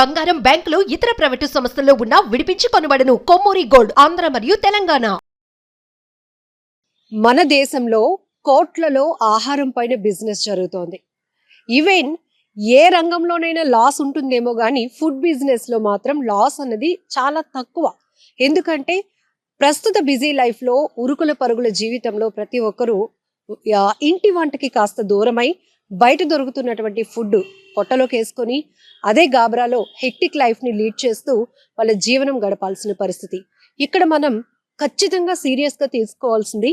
బంగారం బ్యాంకులు ఇతర ప్రైవేటు సంస్థల్లో ఉన్న విడిపించి కొనబడను కొమ్మూరి గోల్డ్ ఆంధ్ర మరియు తెలంగాణ. మన దేశంలో కోట్లలో ఆహారం పైన బిజినెస్ జరుగుతోంది. ఈవెన్ ఏ రంగంలోనైనా లాస్ ఉంటుందేమో కానీ ఫుడ్ బిజినెస్లో మాత్రం లాస్ అన్నది చాలా తక్కువ. ఎందుకంటే ప్రస్తుత బిజీ లైఫ్లో ఉరుకుల పరుగుల జీవితంలో ప్రతి ఒక్కరూ ఇంటి వంటకి కాస్త దూరమై బయట దొరుకుతున్నటువంటి ఫుడ్ పొట్టలోకి వేసుకొని అదే గాబరాలో హెక్టిక్ లైఫ్ని లీడ్ చేస్తూ వాళ్ళ జీవనం గడపాల్సిన పరిస్థితి. ఇక్కడ మనం ఖచ్చితంగా సీరియస్గా తీసుకోవాల్సింది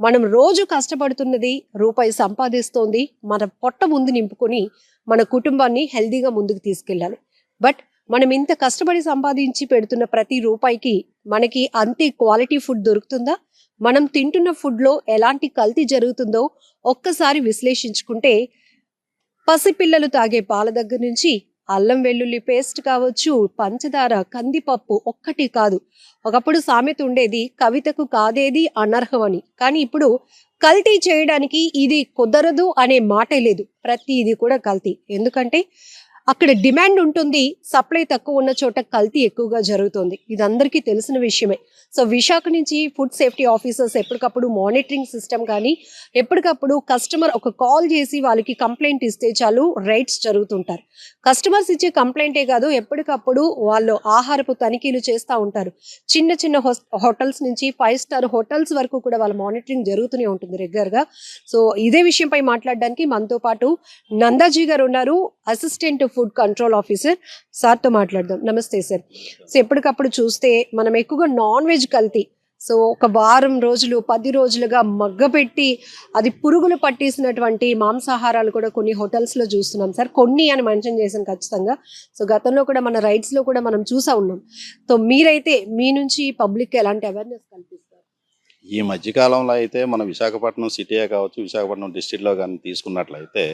మనం రోజు కష్టపడుతున్నది రూపాయి సంపాదిస్తోంది మన పొట్ట ముందు నింపుకొని మన కుటుంబాన్ని హెల్దీగా ముందుకు తీసుకెళ్ళాలి. బట్ మనం ఇంత కష్టపడి సంపాదించి పెడుతున్న ప్రతి రూపాయికి మనకి అంతే క్వాలిటీ ఫుడ్ దొరుకుతుందా? మనం తింటున్న ఫుడ్లో ఎలాంటి కల్తీ జరుగుతుందో ఒక్కసారి విశ్లేషించుకుంటే పసిపిల్లలు తాగే పాల దగ్గర నుంచి అల్లం వెల్లుల్లి పేస్ట్ కావచ్చు పంచదార కందిపప్పు ఒక్కటి కాదు. ఒకప్పుడు సామెత ఉండేది కవితకు కాదేది అనర్హమని కానీ ఇప్పుడు కల్తీ చేయడానికి ఇది కుదరదు అనే మాటే లేదు. ప్రతి ఇది కూడా కల్తీ. ఎందుకంటే అక్కడ డిమాండ్ ఉంటుంది సప్లై తక్కువ ఉన్న చోట కల్తీ ఎక్కువగా జరుగుతుంది. ఇది అందరికీ తెలిసిన విషయమే. సో విశాఖ నుంచి ఫుడ్ సేఫ్టీ ఆఫీసర్స్ ఎప్పటికప్పుడు మానిటరింగ్ సిస్టమ్ కానీ ఎప్పటికప్పుడు కస్టమర్ ఒక కాల్ చేసి వాళ్ళకి కంప్లైంట్ ఇస్తే చాలు రైట్స్ జరుగుతుంటారు. కస్టమర్స్ ఇచ్చే కంప్లైంటే కాదు ఎప్పటికప్పుడు వాళ్ళు ఆహారపు తనిఖీలు చేస్తూ ఉంటారు. చిన్న చిన్న హోటల్స్ నుంచి ఫైవ్ స్టార్ హోటల్స్ వరకు కూడా వాళ్ళ మానిటరింగ్ జరుగుతూనే ఉంటుంది రెగ్యులర్గా. సో ఇదే విషయంపై మాట్లాడడానికి మనతో పాటు నందాజీ గారు ఉన్నారు అసిస్టెంట్ ఫుడ్ కంట్రోల్ ఆఫీసర్ సార్తో మాట్లాడదాం. నమస్తే సార్. సో ఎప్పటికప్పుడు చూస్తే మనం ఎక్కువగా నాన్ వెజ్ కల్తీ. సో ఒక వారం రోజులు పది రోజులుగా మగ్గపెట్టి అది పురుగులు పట్టేసినటువంటి మాంసాహారాలు కూడా కొన్ని హోటల్స్లో చూస్తున్నాం సార్. కొన్ని అని మెన్షన్ చేశాను ఖచ్చితంగా. సో గతంలో కూడా మన రైట్స్లో కూడా మనం చూసా ఉన్నాం. సో మీరైతే మీ నుంచి పబ్లిక్ ఎలాంటి అవేర్నెస్ కల్పిస్తారు? ఈ మధ్యకాలంలో అయితే మన విశాఖపట్నం సిటీయే కావచ్చు విశాఖపట్నం డిస్టిక్లో కానీ తీసుకున్నట్లయితే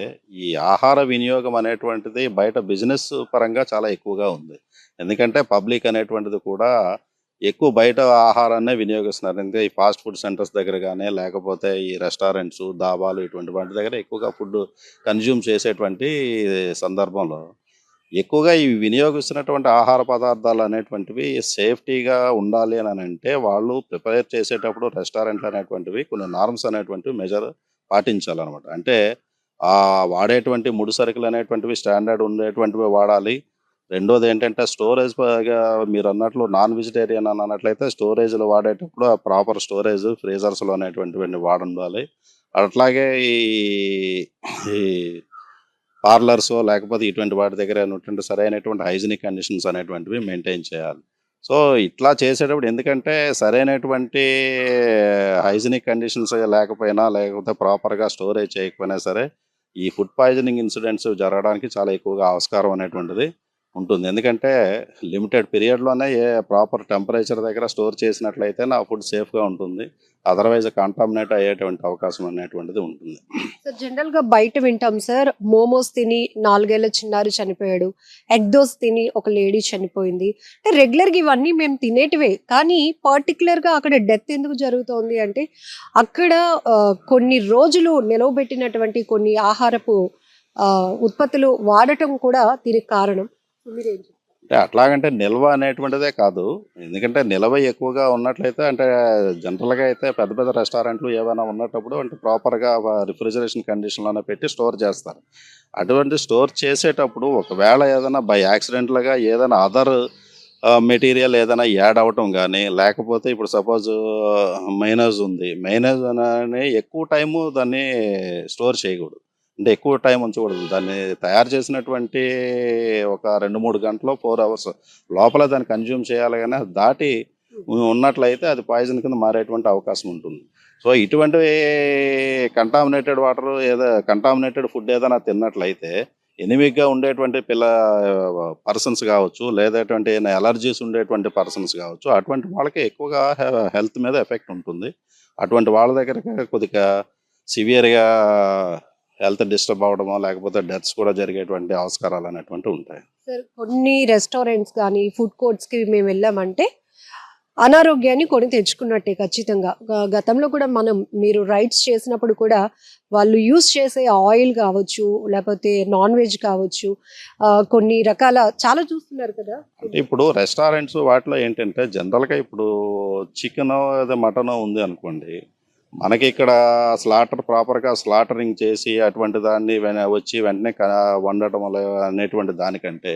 ఈ ఆహార వినియోగం అనేటువంటిది బయట బిజినెస్ పరంగా చాలా ఎక్కువగా ఉంది. ఎందుకంటే పబ్లిక్ అనేటువంటిది కూడా ఎక్కువ బయట ఆహారాన్నే వినియోగిస్తున్నారు. ఎందుకంటే ఈ ఫాస్ట్ ఫుడ్ సెంటర్స్ దగ్గర కానీ లేకపోతే ఈ రెస్టారెంట్స్ దాబాలు ఇటువంటి వాటి దగ్గర ఎక్కువగా ఫుడ్ కన్జ్యూమ్ చేసేటువంటి సందర్భంలో ఎక్కువగా ఈ వినియోగిస్తున్నటువంటి ఆహార పదార్థాలు అనేటువంటివి సేఫ్టీగా ఉండాలి అని అంటే వాళ్ళు ప్రిపేర్ చేసేటప్పుడు రెస్టారెంట్లు అనేటువంటివి కొన్ని నార్మ్స్ అనేటువంటివి మెజర్ పాటించాలన్నమాట. అంటే ఆ వాడేటువంటి ముడి సరుకులు అనేటువంటివి స్టాండర్డ్ ఉండేటువంటివి వాడాలి. రెండోది ఏంటంటే స్టోరేజ్ మీరు అన్నట్లు నాన్ వెజిటేరియన్ అని అన్నట్లయితే స్టోరేజ్లు వాడేటప్పుడు ఆ ప్రాపర్ స్టోరేజ్ ఫ్రీజర్స్లో అనేటువంటివన్నీ వాడుండాలి. అట్లాగే ఈ పార్లర్స్ లేకపోతే ఇటువంటి వాటి దగ్గర ఉన్నటువంటి సరైనటువంటి హైజీనిక్ కండిషన్స్ అనేటువంటివి మెయింటైన్ చేయాలి. సో ఇట్లా చేసేటప్పుడు ఎందుకంటే సరైనటువంటి హైజీనిక్ కండిషన్స్ లేకపోయినా లేకపోతే ప్రాపర్గా స్టోరేజ్ చేయకపోయినా సరే ఈ ఫుడ్ పాయిజనింగ్ ఇన్సిడెంట్స్ జరగడానికి చాలా ఎక్కువగా ఆస్కారం అనేటువంటిది ఉంటుంది. ఎందుకంటే లిమిటెడ్ పీరియడ్లోనే ఏ ప్రాపర్ టెంపరేచర్ దగ్గర స్టోర్ చేసినట్లయితే నా ఫుడ్ సేఫ్గా ఉంటుంది. అదర్వైజ్ కాంటామినేట్ అయ్యేటువంటి అవకాశం అనేటువంటిది ఉంటుంది. సార్ జనరల్గా బయట వింటాం సార్ మోమోస్ తిని నాలుగేళ్ళ చిన్నారి చనిపోయాడు. ఎగ్ దోస్ తిని ఒక లేడీ చనిపోయింది. అంటే రెగ్యులర్గా ఇవన్నీ మేము తినేటివే. కానీ పర్టికులర్గా అక్కడ డెత్ ఎందుకు జరుగుతోంది అంటే అక్కడ కొన్ని రోజులు నిలవబెట్టినటువంటి కొన్ని ఆహారపు ఉత్పత్తులు వాడటం కూడా దీనికి కారణం. అంటే అట్లాగంటే నిల్వ అనేటువంటిదే కాదు. ఎందుకంటే నిల్వ ఎక్కువగా ఉన్నట్లయితే అంటే జనరల్గా అయితే పెద్ద పెద్ద రెస్టారెంట్లు ఏమైనా ఉన్నప్పుడు అంటే ప్రాపర్గా రిఫ్రిజరేషన్ కండిషన్లోనే పెట్టి స్టోర్ చేస్తారు. అటువంటి స్టోర్ చేసేటప్పుడు ఒకవేళ ఏదైనా బై యాక్సిడెంట్లుగా ఏదైనా అదర్ మెటీరియల్ ఏదైనా యాడ్ అవటం కానీ లేకపోతే ఇప్పుడు సపోజ్ మైనస్ ఉంది. మైనస్ అని ఎక్కువ టైము దాన్ని స్టోర్ చేయకూడదు. అంటే ఎక్కువ టైం ఉంచకూడదు. దాన్ని తయారు చేసినటువంటి ఒక రెండు మూడు గంటలు ఫోర్ అవర్స్ లోపల దాన్ని కన్జ్యూమ్ చేయాలి కానీ అది దాటి ఉన్నట్లయితే అది పాయిజన్ కింద మారేటువంటి అవకాశం ఉంటుంది. సో ఇటువంటి కంటామినేటెడ్ వాటర్ ఏదో కంటామినేటెడ్ ఫుడ్ ఏదైనా తిన్నట్లయితే ఎనిమిగ్గా ఉండేటువంటి పిల్ల పర్సన్స్ కావచ్చు లేదటువంటి ఎలర్జీస్ ఉండేటువంటి పర్సన్స్ కావచ్చు అటువంటి వాళ్ళకి ఎక్కువగా హెల్త్ మీద ఎఫెక్ట్ ఉంటుంది. అటువంటి వాళ్ళ దగ్గర కొద్దిగా సివియర్గా హెల్త్ డిస్టర్బ్ అవడమో లేకపోతే డెత్స్ కూడా జరిగేటువంటి ఆస్కారాలు అనేటువంటి ఉంటాయి. సార్ కొన్ని రెస్టారెంట్స్ కానీ ఫుడ్ కోర్ట్స్కి మేము వెళ్ళామంటే అనారోగ్యాన్ని కొని తెచ్చుకున్నట్టే ఖచ్చితంగా. గతంలో కూడా మనం మీరు రైడ్స్ చేసినప్పుడు కూడా వాళ్ళు యూస్ చేసే ఆయిల్ కావచ్చు లేకపోతే నాన్ వెజ్ కావచ్చు కొన్ని రకాల చాలా చూస్తున్నారు కదా. ఇప్పుడు రెస్టారెంట్స్ వాటిలో ఏంటంటే జనరల్గా ఇప్పుడు చికెన్ మటన్ ఉంది అనుకోండి మనకి ఇక్కడ స్లాటర్ ప్రాపర్గా స్లాటరింగ్ చేసి అటువంటి దాన్ని వచ్చి వెంటనే వండటం అనేటువంటి దానికంటే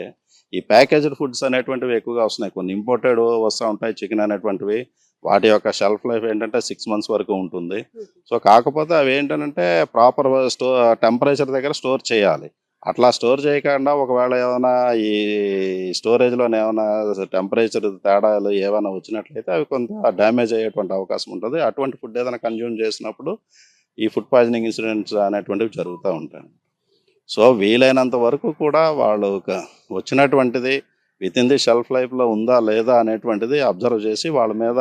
ఈ ప్యాకేజ్డ్ ఫుడ్స్ అనేటువంటివి ఎక్కువగా వస్తున్నాయి. కొన్ని ఇంపోర్టెడ్ వస్తూ ఉంటాయి చికెన్ అనేటువంటివి. వాటి యొక్క షెల్ఫ్ లైఫ్ ఏంటంటే సిక్స్ మంత్స్ వరకు ఉంటుంది. సో కాకపోతే అవి ఏంటంటే ప్రాపర్ స్టో టెంపరేచర్ దగ్గర స్టోర్ చేయాలి. అట్లా స్టోర్ చేయకుండా ఒకవేళ ఏమైనా ఈ స్టోరేజ్లో ఏమైనా టెంపరేచర్ తేడాలు ఏమైనా వచ్చినట్లయితే అవి కొంత డ్యామేజ్ అయ్యేటువంటి అవకాశం ఉంటుంది. అటువంటి ఫుడ్ ఏదైనా కన్జ్యూమ్ చేసినప్పుడు ఈ ఫుడ్ పాయిజనింగ్ ఇన్సిడెంట్స్ అనేటువంటివి జరుగుతూ ఉంటాయి. సో వీలైనంత వరకు కూడా వాళ్ళు వచ్చినటువంటిది విత్ ఇన్ ది షెల్ఫ్ లైఫ్లో ఉందా లేదా అనేటువంటిది అబ్జర్వ్ చేసి వాళ్ళ మీద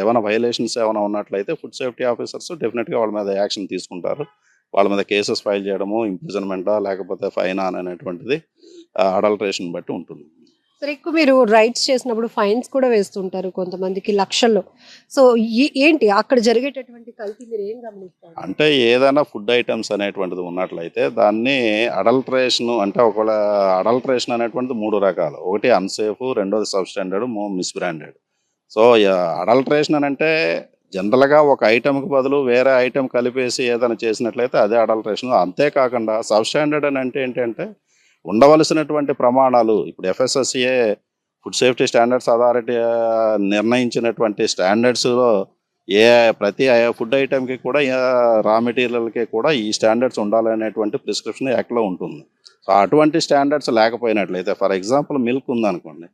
ఏమైనా వైలేషన్స్ ఏమైనా ఉన్నట్లయితే ఫుడ్ సేఫ్టీ ఆఫీసర్స్ డెఫినెట్గా వాళ్ళ మీద యాక్షన్ తీసుకుంటారు. వాళ్ళ మీద కేసెస్ ఫైల్ చేయడము ఇంప్రిజన్మెంటా లేకపోతే ఫైన్ అనేటువంటిది అడల్ట్రేషన్ బట్టి ఉంటుంది. సరే ఎక్కువ మీరు రైడ్స్ చేసినప్పుడు ఫైన్స్ కూడా వేస్తుంటారు కొంతమందికి లక్షల్లో. సో ఏంటి? అక్కడ జరిగేటటువంటి కల్తీ మీరు ఏం గమనిస్తారు? అంటే ఏదైనా ఫుడ్ ఐటమ్స్ అనేటువంటిది ఉన్నట్లయితే దాన్ని అడల్ట్రేషన్ అంటే ఒకవేళ అడల్ట్రేషన్ అనేటువంటిది మూడు రకాలు. ఒకటి అన్సేఫ్ రెండోది substandard misbranded so adulteration అని అంటే జనరల్గా ఒక ఐటెంకి బదులు వేరే ఐటెం కలిపేసి ఏదైనా చేసినట్లయితే అదే అడల్ట్రేషన్. అంతేకాకుండా సబ్ స్టాండర్డ్ అని అంటే ఏంటంటే ఉండవలసినటువంటి ప్రమాణాలు ఇప్పుడు FSSA food safety standards authority నిర్ణయించినటువంటి స్టాండర్డ్స్లో ఏ ప్రతి ఫుడ్ ఐటెంకి కూడా రా మెటీరియల్కి కూడా ఈ స్టాండర్డ్స్ ఉండాలనేటువంటి ప్రిస్క్రిప్షన్ యాక్ట్లో ఉంటుంది. సో అటువంటి స్టాండర్డ్స్ లేకపోయినట్లయితే ఫర్ ఎగ్జాంపుల్ మిల్క్ ఉందనుకోండి.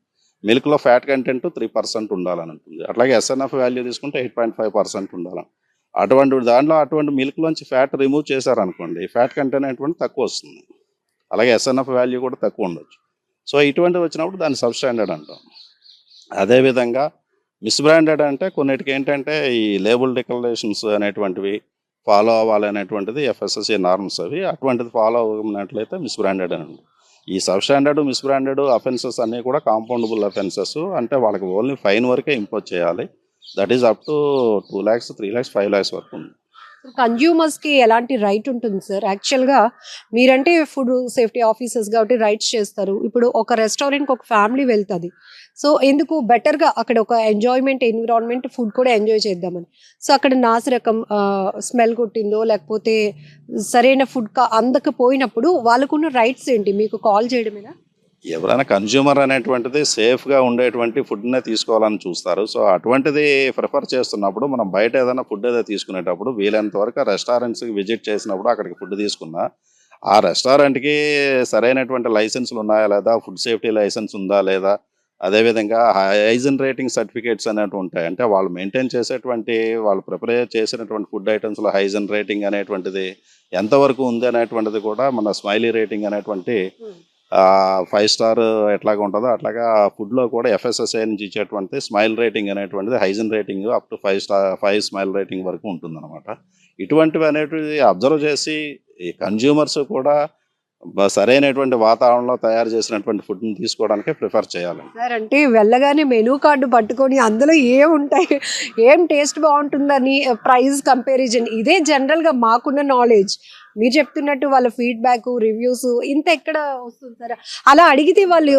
మిల్క్లో ఫ్యాట్ కంటెంట్ త్రీ పర్సెంట్ ఉండాలని ఉంటుంది అట్లాగే ఎస్ఎన్ఎఫ్ వాల్యూ తీసుకుంటే ఎయిట్ పాయింట్ ఫైవ్ పర్సెంట్ ఉండాలని అటువంటి దాంట్లో అటువంటి మిల్క్లోంచి ఫ్యాట్ రిమూవ్ చేశారనుకోండి ఫ్యాట్ కంటెంట్ అటువంటి తక్కువ వస్తుంది. అలాగే ఎస్ఎన్ఎఫ్ వాల్యూ కూడా తక్కువ ఉండొచ్చు. సో ఇటువంటివి వచ్చినప్పుడు దాన్ని సబ్ స్టాండర్డ్ అంటాం. అదేవిధంగా మిస్బ్రాండెడ్ అంటే కొన్నిటికి ఏంటంటే ఈ లేబుల్ డిక్లరేషన్స్ అనేటువంటివి ఫాలో అవ్వాలి అనేటువంటిది ఎఫ్ఎస్ఎస్సి నార్మ్స్ అవి. అటువంటిది ఫాలో అవ్వనట్లయితే మిస్బ్రాండెడ్ అని ఈ సబ్ స్టాండర్డ్ మిస్బ్రాండెడ్ అఫెన్సెస్ అన్నీ కూడా కాంపౌండబుల్ అఫెన్సెస్. అంటే వాళ్ళకి ఓన్లీ ఫైన్ వరకే ఇంపోజ్ చేయాలి. That is up to two lakhs three lakhs five lakhs వరకు ఉంది. కన్జ్యూమర్స్కి ఎలాంటి రైట్ ఉంటుంది సార్ యాక్చువల్గా మీరంటే ఫుడ్ సేఫ్టీ ఆఫీసర్స్ కాబట్టి రైట్స్ చేస్తారు. ఇప్పుడు ఒక రెస్టారెంట్కి ఒక ఫ్యామిలీ వెళ్తుంది. సో ఎందుకు? బెటర్గా అక్కడ ఒక ఎంజాయ్మెంట్ ఎన్విరాన్మెంట్ ఫుడ్ కూడా ఎంజాయ్ చేద్దామని. సో అక్కడ నాసిరకం స్మెల్ కొట్టిందో లేకపోతే సరైన ఫుడ్ అందకపోయినప్పుడు వాళ్ళకున్న రైట్స్ ఏంటి? మీకు కాల్ చేయడమేనా? ఎవరైనా కన్జ్యూమర్ అనేటువంటిది సేఫ్గా ఉండేటువంటి ఫుడ్నే తీసుకోవాలని చూస్తారు. సో అటువంటిది ప్రిఫర్ చేస్తున్నప్పుడు మనం బయట ఏదైనా ఫుడ్ ఏదో తీసుకునేటప్పుడు వీలైనంత వరకు రెస్టారెంట్స్కి విజిట్ చేసినప్పుడు అక్కడికి ఫుడ్ తీసుకున్నా ఆ రెస్టారెంట్కి సరైనటువంటి లైసెన్సులు ఉన్నాయా లేదా ఫుడ్ సేఫ్టీ లైసెన్స్ ఉందా లేదా అదేవిధంగా హైజన్ రేటింగ్ సర్టిఫికేట్స్ అనేవి ఉంటాయి. అంటే వాళ్ళు మెయింటైన్ చేసేటువంటి వాళ్ళు ప్రిపేర్ చేసినటువంటి ఫుడ్ ఐటమ్స్లో హైజన్ రేటింగ్ అనేటువంటిది ఎంతవరకు ఉంది అనేటువంటిది కూడా మన స్మైలీ రేటింగ్ అనేటువంటి hmm. ఫైవ్ స్టార్ ఎట్లాగా ఉంటుందో అట్లాగా ఫుడ్లో కూడా ఎఫ్ఎస్ఎస్ఐ నుంచి ఇచ్చేటువంటి స్మైల్ రేటింగ్ అనేటువంటిది hygiene rating up to five star five smile rating వరకు ఉంటుందన్నమాట. ఇటువంటివి అనేటివి అబ్జర్వ్ చేసి ఈ కన్జ్యూమర్స్ కూడా సరైనటువంటి వాతావరణంలో తయారు చేసినటువంటి ఫుడ్ని తీసుకోవడానికి ప్రిఫర్ చేయాలి సార్ అంటే వెళ్ళగానే మెనూ కార్డు పట్టుకొని అందులో ఏం ఉంటాయి ఏం టేస్ట్ బాగుంటుందని ప్రైస్ కంపారిజన్ ఇదే జనరల్గా మాకున్న నాలెడ్జ్ మీరు చెప్తున్నట్టు వాళ్ళ ఫీడ్బ్యాక్ రివ్యూస్ ఇంత ఎక్కడ వస్తుంది సార్? అలా అడిగితే వాళ్ళు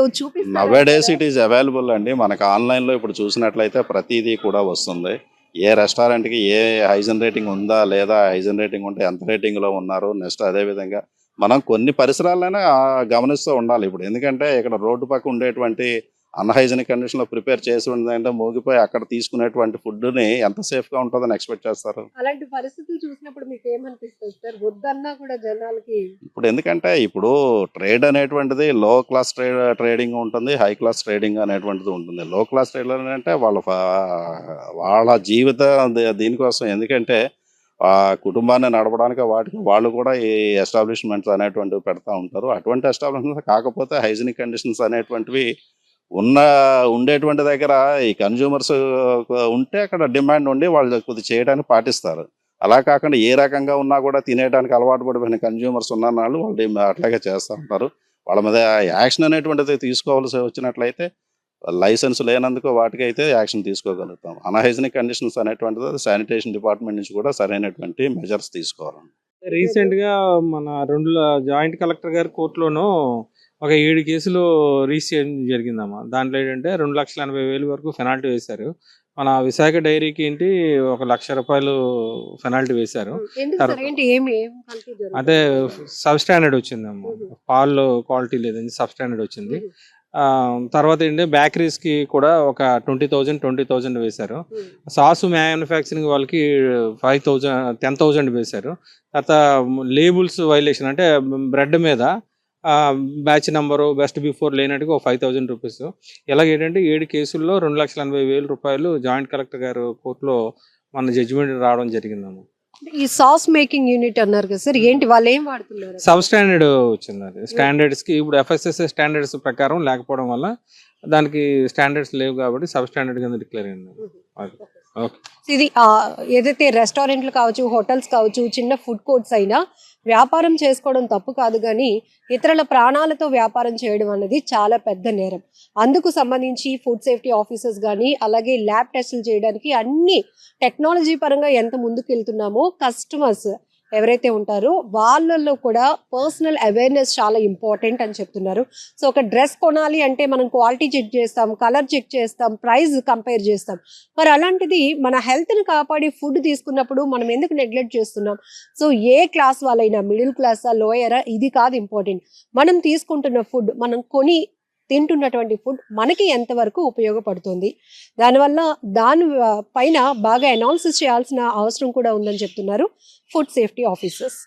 నవే డేస్ చూపిస్తారు ఇట్ ఈస్ అవైలబుల్ అండి. మనకు ఆన్లైన్లో ఇప్పుడు చూసినట్లయితే ప్రతిదీ కూడా వస్తుంది. ఏ రెస్టారెంట్కి ఏ హైజన్ రేటింగ్ ఉందా లేదా హైజన్ రేటింగ్ ఉంటే ఎంత రేటింగ్లో ఉన్నారు నెక్స్ట్ అదేవిధంగా మనం కొన్ని పరిసరాలైనా గమనిస్తూ ఉండాలి. ఇప్పుడు ఎందుకంటే ఇక్కడ రోడ్డు పక్క ఉండేటువంటి అన్హైజనిక్ కండిషన్లో ప్రిపేర్ చేసి ఉందంటే మోగిపోయి అక్కడ తీసుకునేటువంటి ఫుడ్ని ఎంత సేఫ్గా ఉంటుందని ఎక్స్పెక్ట్ చేస్తారు. అలాంటి పరిస్థితులు చూసినప్పుడు మీకు ఏమనిపిస్తుంది సార్? వద్దన్నా కూడా జనాలకి ఇప్పుడు ఎందుకంటే ఇప్పుడు ట్రేడ్ అనేటువంటిది లో క్లాస్ ట్రేడ్ ట్రేడింగ్ ఉంటుంది హై క్లాస్ ట్రేడింగ్ అనేటువంటిది ఉంటుంది. లో క్లాస్ ట్రేడ్ అంటే వాళ్ళ వాళ్ళ జీవిత దీనికోసం ఎందుకంటే ఆ కుటుంబాన్ని నడపడానికి వాటికి వాళ్ళు కూడా ఈ ఎస్టాబ్లిష్మెంట్స్ అనేటువంటివి పెడతా ఉంటారు. అటువంటి ఎస్టాబ్లిష్మెంట్స్ కాకపోతే హైజీనిక్ కండిషన్స్ అనేటువంటివి ఉన్న ఉండేటువంటి దగ్గర ఈ కన్జ్యూమర్స్ ఉంటే అక్కడ డిమాండ్ ఉండి వాళ్ళు కొద్ది చేయడానికి పాటిస్తారు. అలా కాకుండా ఏ రకంగా ఉన్నా కూడా తినేయడానికి అలవాటు పడిపోయిన కన్జ్యూమర్స్ ఉన్న వాళ్ళు వాళ్ళు అట్లాగే చేస్తూ ఉంటారు. వాళ్ళ మీద యాక్షన్ అనేటువంటిది తీసుకోవాల్సి వచ్చినట్లయితే లైసెన్స్ లేనందుకు వాటికి అయితే యాక్షన్ తీసుకోగలుగుతాం. అన్హైజనిక్ కండిషన్స్ అనేటువంటిది శానిటేషన్ డిపార్ట్మెంట్ నుంచి కూడా సరైనటువంటి మెజర్స్ తీసుకోవాలి. రీసెంట్గా మన రెండు జాయింట్ కలెక్టర్ గారి కోర్టులోనూ ఒక ఏడు కేసులు రిజిస్టర్ చేయడం జరిగిందమ్మా. దాంట్లో ఏంటంటే రెండు లక్షల ఎనభై వేలు వరకు పెనాల్టీ వేశారు. మన విశాఖ డైరీకి ఏంటి ఒక లక్ష రూపాయలు పెనాల్టీ వేశారు. ఏంటి? అదే సబ్ స్టాండర్డ్ వచ్చిందమ్మా పాలు క్వాలిటీ లేదని సబ్ స్టాండర్డ్ వచ్చింది తర్వాత ఏంటంటే బేకరీస్కి కూడా ఒక ట్వంటీ థౌజండ్ ట్వంటీ థౌజండ్ వేశారు. సాసు మ్యానుఫ్యాక్చరింగ్ వాళ్ళకి ఫైవ్ థౌజండ్ టెన్ థౌజండ్ వేశారు. తర్వాత లేబుల్స్ వైలేషన్ అంటే బ్రెడ్ మీద బ్యాచ్ నెంబరు బెస్ట్ బిఫోర్ లేనట్టుగా ఒక ఫైవ్ థౌజండ్ రూపీస్ ఇలాగ ఏంటంటే ఏడు కేసుల్లో రెండు లక్షల ఎనభై వేల రూపాయలు జాయింట్ కలెక్టర్ గారు కోర్టులో మన జడ్జిమెంట్ రావడం జరిగిందమ్మా. ఈ సాస్ మేకింగ్ యూనిట్ అన్నారు కదా సార్ ఏంటి వాళ్ళు ఏం వాడుతున్నారు? సబ్ స్టాండర్డ్ వచ్చింది అది స్టాండర్డ్స్కి ఇప్పుడు ఎఫ్ఎస్ఎస్ఏ స్టాండర్డ్స్ ప్రకారం లేకపోవడం వల్ల దానికి స్టాండర్డ్స్ లేవు కాబట్టి సబ్ స్టాండర్డ్ కింద డిక్లేర్ అయింది. ఇది ఏదైతే రెస్టారెంట్లు కావచ్చు హోటల్స్ కావచ్చు చిన్న ఫుడ్ కోర్ట్స్ అయినా వ్యాపారం చేసుకోవడం తప్పు కాదు కానీ ఇతరుల ప్రాణాలతో వ్యాపారం చేయడం అనేది చాలా పెద్ద నేరం. అందుకు సంబంధించి ఫుడ్ సేఫ్టీ ఆఫీసర్స్ కానీ అలాగే ల్యాబ్ టెస్టులు చేయడానికి అన్ని టెక్నాలజీ పరంగా ఎంత ముందుకు వెళ్తున్నామో కస్టమర్స్ ఎవరైతే ఉంటారో వాళ్ళల్లో కూడా పర్సనల్ అవేర్నెస్ చాలా ఇంపార్టెంట్ అని చెప్తున్నారు. సో ఒక డ్రెస్ కొనాలి అంటే మనం క్వాలిటీ చెక్ చేస్తాం కలర్ చెక్ చేస్తాం ప్రైస్ కంపేర్ చేస్తాం. మరి అలాంటిది మన హెల్త్ని కాపాడి ఫుడ్ తీసుకున్నప్పుడు మనం ఎందుకు నెగ్లెక్ట్ చేస్తున్నాం? సో ఏ క్లాస్ వాళ్ళైనా మిడిల్ క్లాసా లోయరా ఇది కాదు ఇంపార్టెంట్ మనం తీసుకుంటున్న ఫుడ్ మనం కొని తింటున్నటువంటి ఫుడ్ మనకి ఎంతవరకు ఉపయోగపడుతుంది? దానివల్ల దాని పైన బాగా అనాలిసిస్ చేయాల్సిన అవసరం కూడా ఉందని చెప్తున్నారు ఫుడ్ సేఫ్టీ ఆఫీసర్స్.